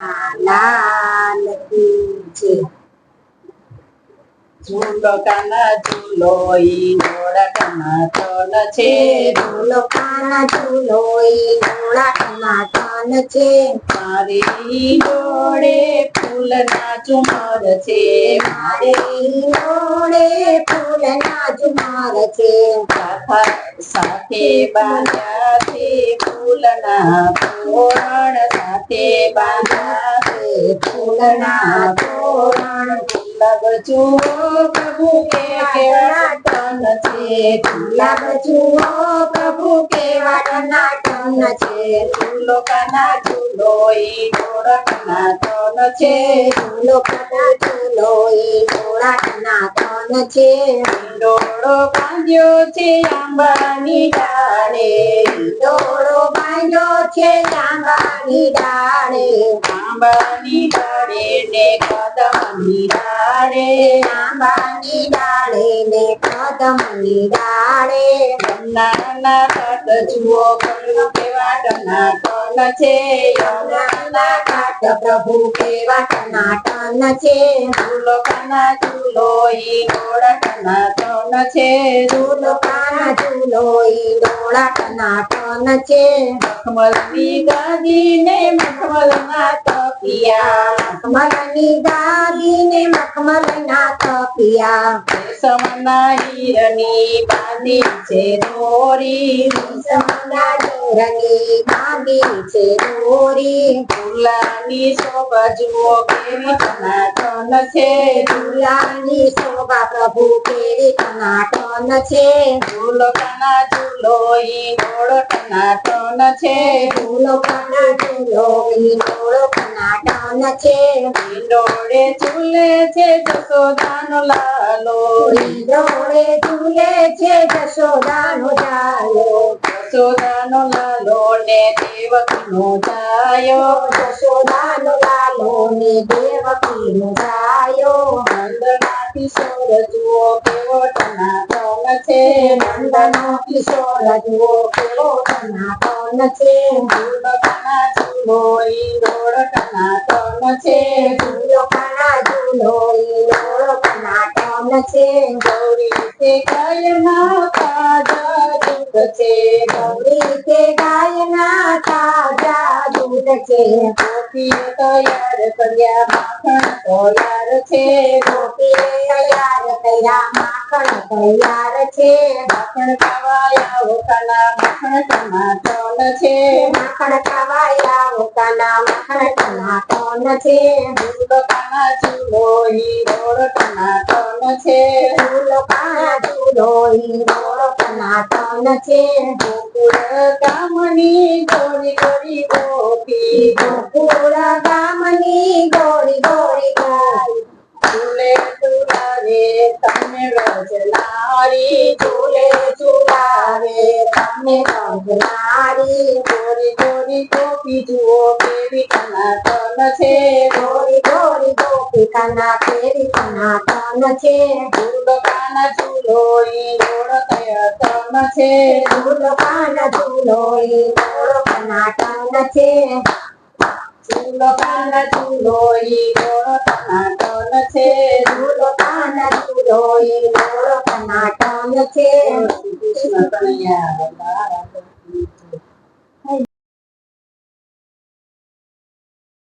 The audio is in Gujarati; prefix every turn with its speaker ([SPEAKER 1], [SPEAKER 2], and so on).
[SPEAKER 1] લાલ કી જય
[SPEAKER 2] ઝૂલો કાના ઝૂલોઈ ઘોડા કાના ટનાટન છે
[SPEAKER 1] ઝૂલો કાના ઝૂલોઈ ઘોડા કાના ટનાટન છે
[SPEAKER 2] મારી જોડે ફૂલના ઝુમર છે
[SPEAKER 1] મારે ઓળે ફૂલના ઝુમાર છે
[SPEAKER 2] સાથે સાથે બાંધ્યા ફૂલના તોરણ સાથે
[SPEAKER 1] ફૂલના તોરણ
[SPEAKER 2] લગજો પ્રભુ કેવા છે
[SPEAKER 1] જુઓ પ્રભુ કેવા ટનાટન છે
[SPEAKER 2] ઝૂલો કાના ઝૂલો ઈ ઘોડા ટનાટન છે
[SPEAKER 1] ઝૂલો કાના ઝૂલો ઈ ટનાટન છે.
[SPEAKER 2] ડોળો બાંધ્યો છે આંબાની ડાળે
[SPEAKER 1] ડોળો બાંધ્યો છે આંબાની ડાળે.
[SPEAKER 2] આંબાની ડાળે ને કદમની ડાળે.
[SPEAKER 1] આંબાની ડાળે ને કદમની ડાળે.
[SPEAKER 2] નાના કાટ જુઓ કરું કેવા ટનાટન છે
[SPEAKER 1] પ્રભુ કેવા ટનાટન છે
[SPEAKER 2] ધૂલો કાના ધૂલો ઈ ઘોડા ટનાટન છે
[SPEAKER 1] ધૂલો કાના ઝૂલો ઈ ડોળા ટનાટન છે.
[SPEAKER 2] મખમલની ગાદી ને મખમલના તપિયા
[SPEAKER 1] મખમલની દાદીને મખમલના તપિયા
[SPEAKER 2] સમના હીરની બાંધી છે દોરી.
[SPEAKER 1] સમના દોરની બાંધી છે દોરી.
[SPEAKER 2] ફૂલાની શોભા જુઓ કેવી ટનાટન છે.
[SPEAKER 1] ઝૂલાની શોભા પ્રભુ કેવી ટનાટન છે
[SPEAKER 2] ઝૂલો કાના ઝૂલો ઈ ઘોડો ટનાટન છે
[SPEAKER 1] ઝૂલો કાના ઝૂલો ઈ ડોળો ટનાટન છે
[SPEAKER 2] ઈંડોળે ઝૂલે છે જશોદાનો લાલો
[SPEAKER 1] ડોળે ઝૂલે છે જશોદાનો જાયો
[SPEAKER 2] જશોદાનો લાલો ને દેવકીનો જાયો
[SPEAKER 1] જશોદાનો લાલો ને દેવકીનો જાયો
[SPEAKER 2] નંદના કિશોર જુઓ કેવો ટનાટન છે,
[SPEAKER 1] નંદનો કિશોર જુઓ કેવો ટનાટન છે
[SPEAKER 2] ઝૂલો કાના ઝૂલો ઈ ઘોડો ટનાટન છે
[SPEAKER 1] ઝૂલો કાના ઝૂલો ઈ ટનાટન છે,
[SPEAKER 2] ગૌરી ગાયના છે માખણ તૈયાર છે
[SPEAKER 1] ગોપીએ છે
[SPEAKER 2] માખણ ખાવાયા ઓકાના માખણ ટમાટન છે
[SPEAKER 1] છે
[SPEAKER 2] ઝૂલો કાના ઝૂલો ઈ રોડ ટમાટન છે
[SPEAKER 1] ઝૂલો કાણા ડોળો ટનાટન છે
[SPEAKER 2] ગોકુળ ગામની ગોરી ગોરી ગોપી
[SPEAKER 1] ગોકુળ ગામની ગોરી ગોરી ગાય.
[SPEAKER 2] ઝૂલે ઝૂલાવે તમે વ્રજનારી
[SPEAKER 1] ઝૂલે ઝૂલાવે તમે રંગનારી
[SPEAKER 2] ગોરી ગોરી ગોપી જુઓ કેવી ટનાટન છે.
[SPEAKER 1] ગોરી ગોરી ગોપિકાના કેવી ટનાટન છે.
[SPEAKER 2] ઝૂલો કાના તયતન છે
[SPEAKER 1] ઝૂલો કાના ઝૂલો ઈ ડોળો ટનાટન છે
[SPEAKER 2] ઝૂલો કાના ઝૂલો ઈ રોડ ટનાટન છે
[SPEAKER 1] ઝૂલો કાના ઝૂલો ઈ ડોળો છે
[SPEAKER 2] કૃષ્ણ કનૈયા.